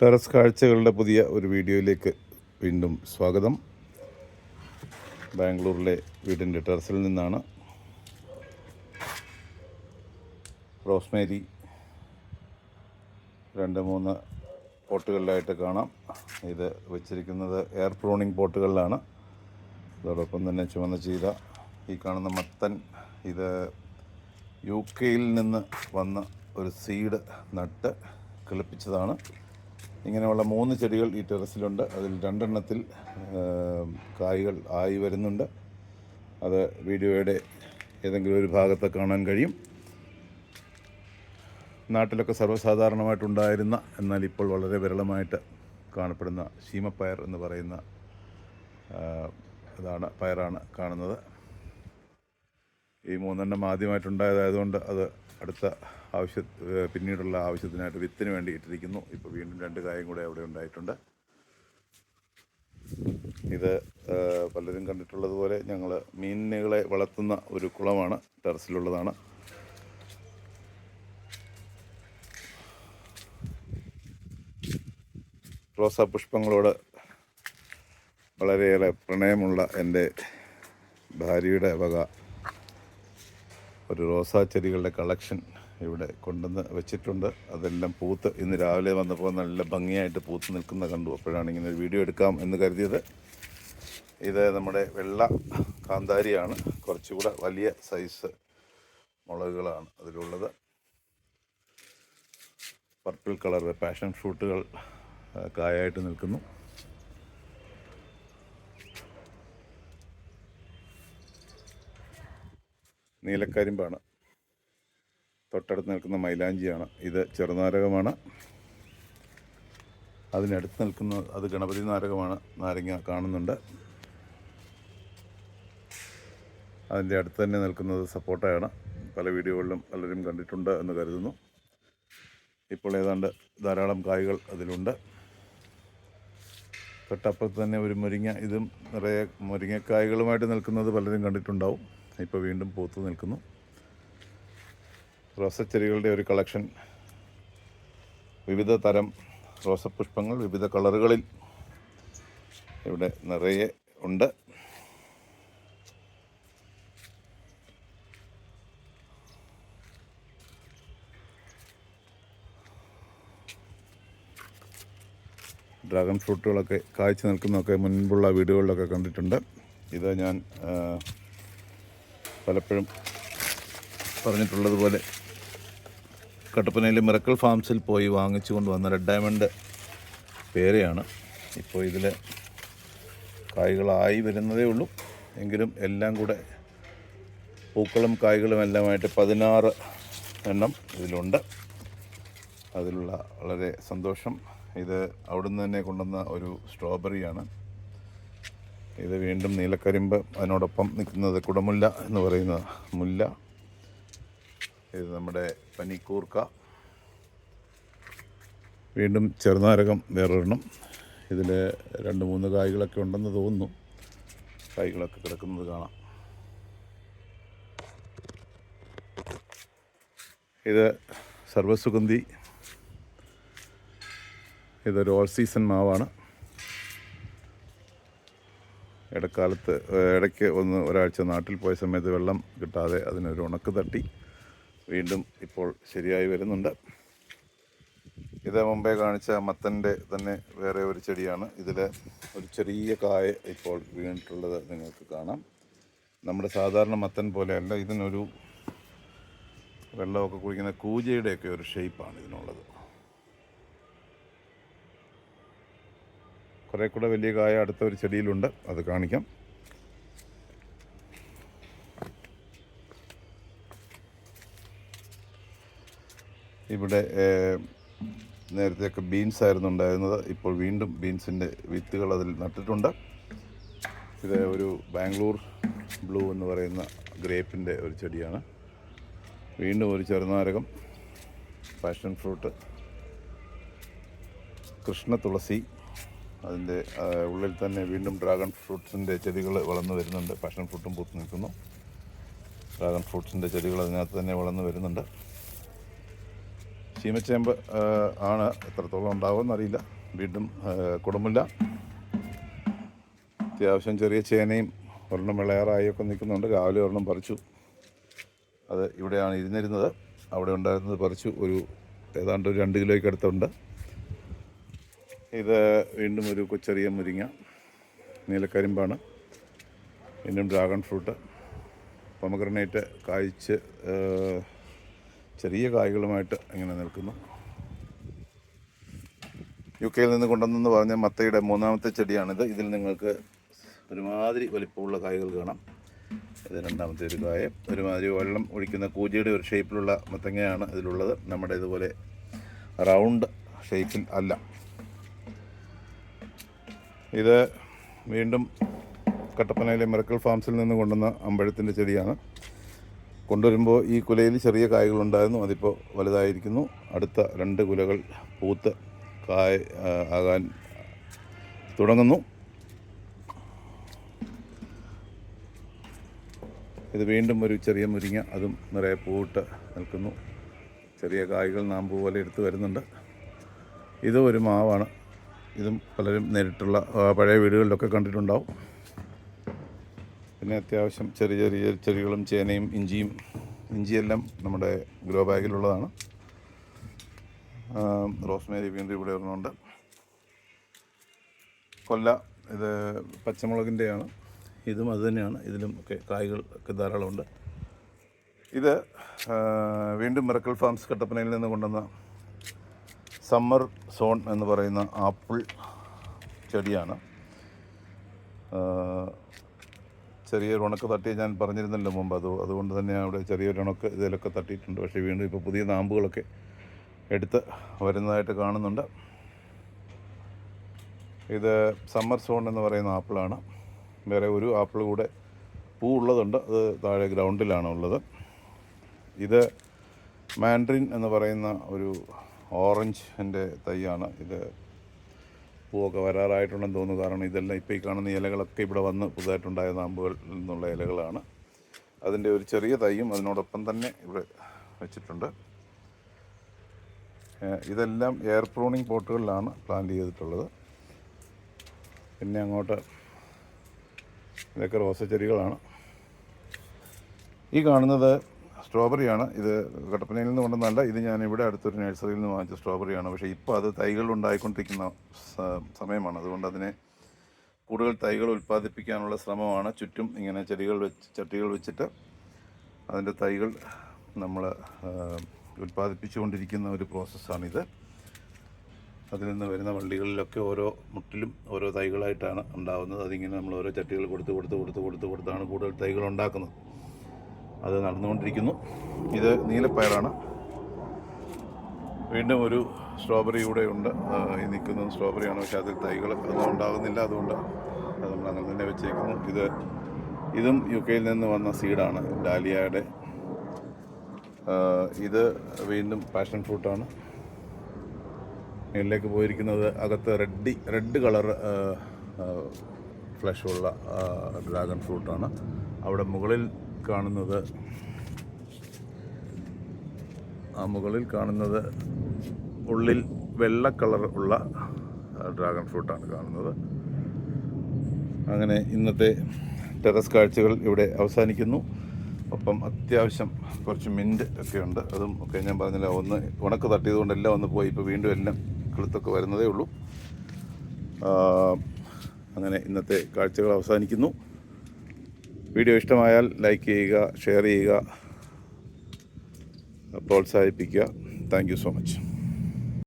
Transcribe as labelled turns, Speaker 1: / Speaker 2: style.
Speaker 1: Terrace കാഴ്ചകളുടെ പുതിയ ഒരു വീഡിയോയിലേക്ക് വീണ്ടും സ്വാഗതം. ബാംഗ്ലൂരിലെ വീടിന്റെ ടെറസിൽ നിന്നാണ് റോസ്മേരി രണ്ട് മൂന്ന് പോട്ടുകളിലായിട്ട് കാണാം. ഇത് വെച്ചിരിക്കുന്നത് എയർ പ്രോണിങ് പോട്ടുകളിലാണ്. അതോടൊപ്പം തന്നെ ചുവന്ന ചീര ഈ കാണുന്ന മത്തൻ ഇത് യു കെയിൽ നിന്ന് വന്ന ഒരു സീഡ് നട്ട് കിളിപ്പിച്ചതാണ്. ഇങ്ങനെയുള്ള മൂന്ന് ചെടികൾ ഈ ടെറസിലുണ്ട്. അതിൽ രണ്ടെണ്ണത്തിൽ കായ്കൾ ആയി വരുന്നുണ്ട്. അത് വീഡിയോയുടെ ഏതെങ്കിലും ഒരു ഭാഗത്ത് കാണാൻ കഴിയും. നാട്ടിലൊക്കെ സർവസാധാരണമായിട്ടുണ്ടായിരുന്ന എന്നാൽ ഇപ്പോൾ വളരെ വിരളമായിട്ട് കാണപ്പെടുന്ന ശീമപ്പയർ എന്ന് പറയുന്ന ഇതാണ് പയറാണ് കാണുന്നത്. ഈ മൂന്നെണ്ണം ആദ്യമായിട്ടുണ്ടായതായതുകൊണ്ട് അത് അടുത്ത ആവശ്യ പിന്നീടുള്ള ആവശ്യത്തിനായിട്ട് വിത്തിന് വേണ്ടി ഇട്ടിരിക്കുന്നു. ഇപ്പോൾ വീണ്ടും രണ്ട് കായും കൂടെ അവിടെ ഉണ്ടായിട്ടുണ്ട്. ഇത് പലരും കണ്ടിട്ടുള്ളതുപോലെ ഞങ്ങൾ മീനുകളെ വളർത്തുന്ന ഒരു കുളമാണ്. ടെറസിലുള്ളതാണ്. റോസാ പുഷ്പങ്ങളോട് വളരെയേറെ പ്രണയമുള്ള എന്റെ ഭാര്യയുടെ വക ഒരു റോസാ ചെടികളുടെ കളക്ഷൻ ഇവിടെ കൊണ്ടുവന്ന് വെച്ചിട്ടുണ്ട്. അതെല്ലാം പൂത്ത് ഇന്ന് രാവിലെ വന്നപ്പോൾ നല്ല ഭംഗിയായിട്ട് പൂത്ത് നിൽക്കുന്ന കണ്ടു. അപ്പോഴാണ് ഇങ്ങനെ ഒരു വീഡിയോ എടുക്കാം എന്ന് കരുതിയത്. ഇത് നമ്മുടെ വെള്ള കാന്താരിയാണ്. കുറച്ചുകൂടെ വലിയ സൈസ് മുളകുകളാണ് അതിലുള്ളത്. പർപ്പിൾ കളർ പാഷൻ ഫ്രൂട്ടുകൾ കായായിട്ട് നിൽക്കുന്നു. നീലക്കരിമ്പാണ്. തൊട്ടടുത്ത് നിൽക്കുന്ന മൈലാഞ്ചിയാണ്. ഇത് ചെറുനാരകമാണ്. അതിനടുത്ത് നിൽക്കുന്ന അത് ഗണപതി നാരകമാണ് നാരങ്ങ കാണുന്നുണ്ട്. അതിന്റെ അടുത്ത് തന്നെ നിൽക്കുന്നത് സപ്പോട്ടയാണ്. പല വീഡിയോകളിലും പലരും കണ്ടിട്ടുണ്ട് എന്ന് കരുതുന്നു. ഇപ്പോൾ ഏതാണ്ട് ധാരാളം കായ്കൾ അതിലുണ്ട്. തൊട്ടപ്പുറത്ത് തന്നെ ഒരു മുരിങ്ങ ഇതും നിറയെ മുരിങ്ങക്കായകളുമായിട്ട് നിൽക്കുന്നത് പലരും കണ്ടിട്ടുണ്ടാവും. ഇപ്പോൾ വീണ്ടും പൂത്തു നിൽക്കുന്നു. റോസച്ചെടികളുടെ ഒരു കളക്ഷൻ. വിവിധ തരം റോസപുഷ്പങ്ങൾ വിവിധ കളറുകളിൽ ഇവിടെ നിറയെ ഉണ്ട്. ഡ്രാഗൺ ഫ്രൂട്ടുകളൊക്കെ കായ്ച്ചു നിൽക്കുന്നതൊക്കെ മുൻപുള്ള വീഡിയോകളിലൊക്കെ കണ്ടിട്ടുണ്ട്. ഇത് ഞാൻ പലപ്പോഴും പറഞ്ഞിട്ടുള്ളതുപോലെ കട്ടപ്പനയിലെ മിറക്കൽ ഫാംസിൽ പോയി വാങ്ങിച്ചു കൊണ്ട് വന്ന റെഡ് ഡയമണ്ട് പേരയാണ്. ഇപ്പോൾ ഇതിൽ കായ്കളായി വരുന്നതേ ഉള്ളൂ. എങ്കിലും എല്ലാം കൂടെ പൂക്കളും കായ്കളും എല്ലാമായിട്ട് പതിനാറ് എണ്ണം ഇതിലുണ്ട്. അതിലുള്ള വളരെ സന്തോഷം. ഇത് അവിടുന്ന് തന്നെ കൊണ്ടുവന്ന ഒരു സ്ട്രോബെറിയാണ് ഇത് വീണ്ടും നീലക്കരിമ്പ് അതിനോടൊപ്പം നിൽക്കുന്നത് കുടമുല്ല എന്ന് പറയുന്ന മുല്ല. ഇത് നമ്മുടെ പനിക്കൂർക്ക. വീണ്ടും ചെറുനാരകം വേറൊരെണ്ണം. ഇതിൽ രണ്ട് മൂന്ന് കായ്കളൊക്കെ ഉണ്ടെന്ന് തോന്നുന്നു. കായ്കളൊക്കെ കിടക്കുന്നത് കാണാം. ഇത് സർവസുഗന്ധി ഇതൊരു ഓൾ സീസൺ മാവാണ്. ഇടക്കാലത്ത് ഇടയ്ക്ക് ഒന്ന് ഒരാഴ്ച നാട്ടിൽ പോയ സമയത്ത് വെള്ളം കിട്ടാതെ അതിനൊരു ഉണക്ക് തട്ടി വീണ്ടും ഇപ്പോൾ ശരിയായി വരുന്നുണ്ട്. ഇത് മുമ്പേ കാണിച്ച മത്തന്റെ തന്നെ വേറെ ഒരു ചെടിയാണ്. ഇതിൽ ഒരു ചെറിയ കായ ഇപ്പോൾ വീണിട്ടുള്ളത് നിങ്ങൾക്ക് കാണാം. നമ്മുടെ സാധാരണ മത്തൻ പോലെയല്ല ഇതിനൊരു വെള്ളമൊക്കെ കുഴിക്കുന്ന കൂജയുടെയൊക്കെ ഒരു ഷേപ്പാണ് ഇതിനുള്ളത്. കുറേ കൂടെ വലിയ കായ അടുത്ത ഒരു ചെടിയിലുണ്ട്. അത് കാണിക്കാം. ഇവിടെ നേരത്തെയൊക്കെ ബീൻസ് ആയിരുന്നു ഉണ്ടായിരുന്നത്. ഇപ്പോൾ വീണ്ടും ബീൻസിന്റെ വിത്തുകൾ അതിൽ നട്ടിട്ടുണ്ട്. ഇത് ഒരു ബാംഗ്ലൂർ ബ്ലൂ എന്ന് പറയുന്ന ഗ്രേപ്പിന്റെ ഒരു ചെടിയാണ്. വീണ്ടും ഒരു ചെറുനാരകം പാഷൻ ഫ്രൂട്ട് കൃഷ്ണ തുളസി അതിന്റെ ഉള്ളിൽ തന്നെ വീണ്ടും ഡ്രാഗൺ ഫ്രൂട്ട്സിന്റെ ചെടികൾ വളർന്നു വരുന്നുണ്ട്. പാഷൻ ഫ്രൂട്ടും പൂത്ത് നിൽക്കുന്നു. ഡ്രാഗൺ ഫ്രൂട്ട്സിന്റെ ചെടികൾ അതിനകത്ത് തന്നെ വളർന്നു വരുന്നുണ്ട്. ചീമച്ചേമ്പ് ആണ് എത്രത്തോളം ഉണ്ടാവുമെന്ന് അറിയില്ല. വീണ്ടും ആ, കൊടുമില്ല അത്യാവശ്യം ചെറിയ ചേനയും ഒരെണ്ണം വിളയാറായൊക്കെ നിൽക്കുന്നുണ്ട്. രാവിലെ ഒരെണ്ണം പറിച്ചു. അത് ഇവിടെയാണ് ഇരുന്നിരുന്നത്. അവിടെ ഉണ്ടായിരുന്നത് പറിച്ചു. ഒരു ഏതാണ്ട് ഒരു രണ്ട് കിലോയ്ക്ക് അടുത്തുണ്ട്. ഇത് വീണ്ടും ഒരു കൊച്ചെറിയ മുരിങ്ങ നീലക്കരിമ്പാണ്. വീണ്ടും ഡ്രാഗൺ ഫ്രൂട്ട് പൊമഗ്രനേറ്റ് കായ്ച്ച് ചെറിയ കായ്കളുമായിട്ട് ഇങ്ങനെ നിൽക്കുന്നു. യു കെയിൽ നിന്ന് കൊണ്ടുവന്നെന്ന് പറഞ്ഞ മത്തയുടെ മൂന്നാമത്തെ ചെടിയാണിത്. ഇതിൽ നിങ്ങൾക്ക് ഒരുമാതിരി വലിപ്പമുള്ള കായ്കൾ കാണാം. ഇത് രണ്ടാമത്തെ ഒരു കായ. ഒരുമാതിരി വെള്ളം ഒഴിക്കുന്ന കൂജയുടെ ഒരു ഷേപ്പിലുള്ള മത്തങ്ങയാണ് ഇതിലുള്ളത്. നമ്മുടെ ഇതുപോലെ റൗണ്ട് ഷേപ്പിൽ അല്ല. ഇത് വീണ്ടും കട്ടപ്പനയിലെ മെറക്കൽ ഫാംസിൽ നിന്ന് കൊണ്ടുവന്ന അമ്പഴത്തിന്റെ ചെടിയാണ്. കൊണ്ടുവരുമ്പോൾ ഈ കുലയിൽ ചെറിയ കായകളുണ്ടായിരുന്നു. അതിപ്പോൾ വലുതായിരിക്കുന്നു. അടുത്ത രണ്ട് കുലകൾ പൂത്ത് കായ ആകാൻ തുടങ്ങുന്നു. ഇത് വീണ്ടും ഒരു ചെറിയ മുരിങ്ങ അതും നിറയെ പൂവിട്ട് നിൽക്കുന്നു. ചെറിയ കായ്കൾ നാമ്പ് പോലെ എടുത്തു വരുന്നുണ്ട്. ഇത് ഒരു മാവാണ്. ഇതും പലരും നേരിട്ടുള്ള പഴയ വീടുകളിലൊക്കെ കണ്ടിട്ടുണ്ടാവും. പിന്നെ അത്യാവശ്യം ചെറിയ ചെറിയ ചെടികളും ചേനയും ഇഞ്ചിയും ഇഞ്ചിയെല്ലാം നമ്മുടെ ഗ്രോ ബാഗിലുള്ളതാണ്. റോസ്മേരി വീണ്ടും ഇവിടെ ഒരെണ്ണമുണ്ട്. കൊല്ല ഇത് പച്ചമുളകിന്റെയാണ്. ഇതും അതുതന്നെയാണ് ഇതിലും ഒക്കെ കായ്കൾ ഒക്കെ ധാരാളമുണ്ട്. ഇത് വീണ്ടും മിറക്കൽ ഫാംസ് കട്ടപ്പനയിൽ നിന്ന് കൊണ്ടുവന്ന സമ്മർ സോൺ എന്ന് പറയുന്ന ആപ്പിൾ ചെടിയാണ്. ചെറിയൊരു ഉണക്ക് തട്ടി ഞാൻ പറഞ്ഞിരുന്നല്ലോ മുമ്പ്. അത് അതുകൊണ്ട് തന്നെ അവിടെ ചെറിയൊരു ഉണക്ക് ഇതിലൊക്കെ തട്ടിയിട്ടുണ്ട്. പക്ഷേ വീണ്ടും ഇപ്പോൾ പുതിയ നാമ്പുകളൊക്കെ എടുത്ത് വരുന്നതായിട്ട് കാണുന്നുണ്ട്. ഇത് സമ്മർ സോൺ എന്ന് പറയുന്ന ആപ്പിളാണ്. വേറെ ഒരു ആപ്പിൾ കൂടെ പൂ ഉള്ളതുണ്ട് അത് താഴെ ഗ്രൗണ്ടിലാണ് ഉള്ളത് ഇത് മാൻഡ്രിൻ എന്ന് പറയുന്ന ഒരു ഓറഞ്ചിന്റെ തൈയാണ്. ഇത് പൂവൊക്കെ വരാറായിട്ടുണ്ടെന്ന് തോന്നുന്നു. കാരണം ഇതെല്ലാം ഇപ്പോൾ ഈ കാണുന്ന ഇലകളൊക്കെ ഇവിടെ വന്ന് പുതുതായിട്ടുണ്ടായ നാമ്പുകളിൽ നിന്നുള്ള ഇലകളാണ്. അതിന്റെ ഒരു ചെറിയ തൈയും അതിനോടൊപ്പം തന്നെ ഇവിടെ വെച്ചിട്ടുണ്ട്. ഇതെല്ലാം എയർ പ്രൂണിങ് പോട്ടുകളിലാണ് പ്ലാന്റ് ചെയ്തിട്ടുള്ളത്. പിന്നെ അങ്ങോട്ട് ഇതൊക്കെ റോസച്ചെടികളാണ്. ഈ കാണുന്നത് സ്ട്രോബെറിയാണ്. ഇത് കട്ടപ്പനയിൽ നിന്ന് കൊണ്ടുവന്നല്ല ഇത് ഞാൻ ഇവിടെ അടുത്തൊരു നഴ്സറിയിൽ നിന്ന് വാങ്ങിച്ച സ്ട്രോബെറിയാണ്. പക്ഷേ ഇപ്പോൾ അത് തൈകൾ ഉണ്ടായിക്കൊണ്ടിരിക്കുന്ന സമയമാണ്. അതുകൊണ്ട് അതിനെ കൂടുതൽ തൈകൾ ഉൽപ്പാദിപ്പിക്കാനുള്ള ശ്രമമാണ്. ചുറ്റും ഇങ്ങനെ ചെടികൾ വെച്ച് ചട്ടികൾ വെച്ചിട്ട് അതിന്റെ തൈകൾ നമ്മൾ ഉൽപ്പാദിപ്പിച്ചുകൊണ്ടിരിക്കുന്ന ഒരു പ്രോസസ്സാണിത്. അതിൽ നിന്ന് വരുന്ന വള്ളികളിലൊക്കെ ഓരോ മുട്ടിലും ഓരോ തൈകളായിട്ടാണ് ഉണ്ടാകുന്നത് അതിങ്ങനെ നമ്മൾ ഓരോ ചട്ടികൾ കൊടുത്ത് കൊടുത്ത് കൊടുത്ത് കൊടുത്ത് കൊടുത്താണ് കൂടുതൽ തൈകൾ ഉണ്ടാക്കുന്നത്. അത് നടന്നുകൊണ്ടിരിക്കുന്നു. ഇത് നീലപ്പയറാണ് വീണ്ടും ഒരു സ്ട്രോബെറി കൂടെ ഉണ്ട്. ഈ നിൽക്കുന്നത് സ്ട്രോബെറിയാണ്. പക്ഷേ അതിൽ തൈകൾ ഒന്നും ഉണ്ടാകുന്നില്ല. അതുകൊണ്ട് അത് നമ്മൾ അങ്ങനെ തന്നെ വെച്ചേക്കുന്നു. ഇത് ഇതും യു കെയിൽ നിന്ന് വന്ന സീഡാണ് ഡാലിയയുടെ. ഇത് വീണ്ടും പാഷൻ ഫ്രൂട്ടാണ്. മേളിലേക്ക് പോയിരിക്കുന്നത് അകത്ത് റെഡ് റെഡ് കളർ ഫ്ലഷുള്ള ഡ്രാഗൺ ഫ്രൂട്ടാണ്. അവിടെ മുകളിൽ കാണുന്നത്. ആ മുകളിൽ കാണുന്നത് ഉള്ളിൽ വെള്ള കളർ ഉള്ള ഡ്രാഗൺ ഫ്രൂട്ടാണ് കാണുന്നത്. അങ്ങനെ ഇന്നത്തെ ടെറസ് കാഴ്ചകൾ ഇവിടെ അവസാനിക്കുന്നു. ഒപ്പം അത്യാവശ്യം കുറച്ച് മിന്റ് ഒക്കെ ഉണ്ട്. അതും ഒക്കെ ഞാൻ പറഞ്ഞില്ല ഒന്ന് ഉണക്ക് തട്ടിയതുകൊണ്ട് എല്ലാം ഒന്ന് പോയി. ഇപ്പോൾ വീണ്ടും എല്ലാം കിളുത്തൊക്കെ വരുന്നതേ ഉള്ളൂ. അങ്ങനെ ഇന്നത്തെ കാഴ്ചകൾ അവസാനിക്കുന്നു. വീഡിയോ ഇഷ്ടമായാൽ ലൈക്ക് ചെയ്യുക ഷെയർ ചെയ്യുക പ്രോത്സാഹിപ്പിക്കുക. Thank so much